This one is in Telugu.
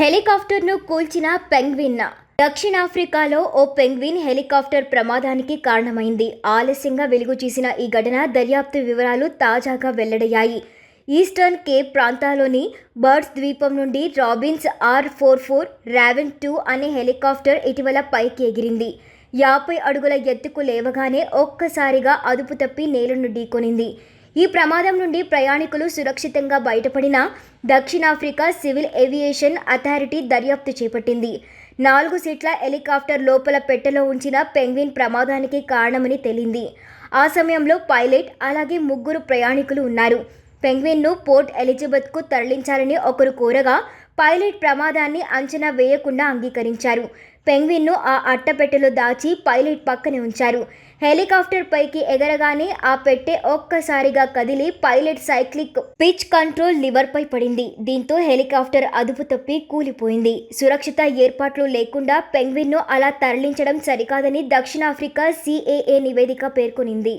హెలికాప్టర్ను కూల్చిన పెంగ్విన్న. దక్షిణాఫ్రికాలో ఓ పెంగ్విన్ హెలికాప్టర్ ప్రమాదానికి కారణమైంది. ఆలస్యంగా వెలుగు చూసిన ఈ ఘటన దర్యాప్తు వివరాలు తాజాగా వెల్లడయ్యాయి. ఈస్టర్న్ కేప్ ప్రాంతాల్లోని బర్డ్స్ ద్వీపం నుండి Robinson R four four Raven two అనే హెలికాప్టర్ ఇటీవల పైకి ఎగిరింది. యాభై అడుగుల ఎత్తుకు లేవగానే ఒక్కసారిగా అదుపు తప్పి నేలను ఢీకొనింది. ఈ ప్రమాదం నుండి ప్రయాణికులు సురక్షితంగా బయటపడిన దక్షిణాఫ్రికా సివిల్ ఏవియేషన్ అథారిటీ దర్యాప్తు చేపట్టింది. నాలుగు సీట్ల హెలికాప్టర్ లోపల పెట్టెలో ఉంచిన పెంగ్విన్ ప్రమాదానికి కారణమని తేలింది. ఆ సమయంలో పైలట్ అలాగే ముగ్గురు ప్రయాణికులు ఉన్నారు. పెంగ్విన్ను పోర్ట్ ఎలిజబెత్కు తరలించాలని ఒకరు కోరగా పైలట్ ప్రమాదాన్ని అంచనా వేయకుండా అంగీకరించారు. పెంగ్విన్ను ఆ అట్టపెట్టెలో దాచి పైలట్ పక్కనే ఉంచారు. హెలికాప్టర్ పైకి ఎగరగానే ఆ పెట్టె ఒక్కసారిగా కదిలి పైలట్ సైక్లిక్ పిచ్ కంట్రోల్ లివర్పై పడింది. దీంతో హెలికాప్టర్ అదుపు తప్పి కూలిపోయింది. సురక్షిత ఏర్పాట్లు లేకుండా పెంగ్విన్ను అలా తరలించడం సరికాదని దక్షిణాఫ్రికా సిఏఏ నివేదిక పేర్కొనింది.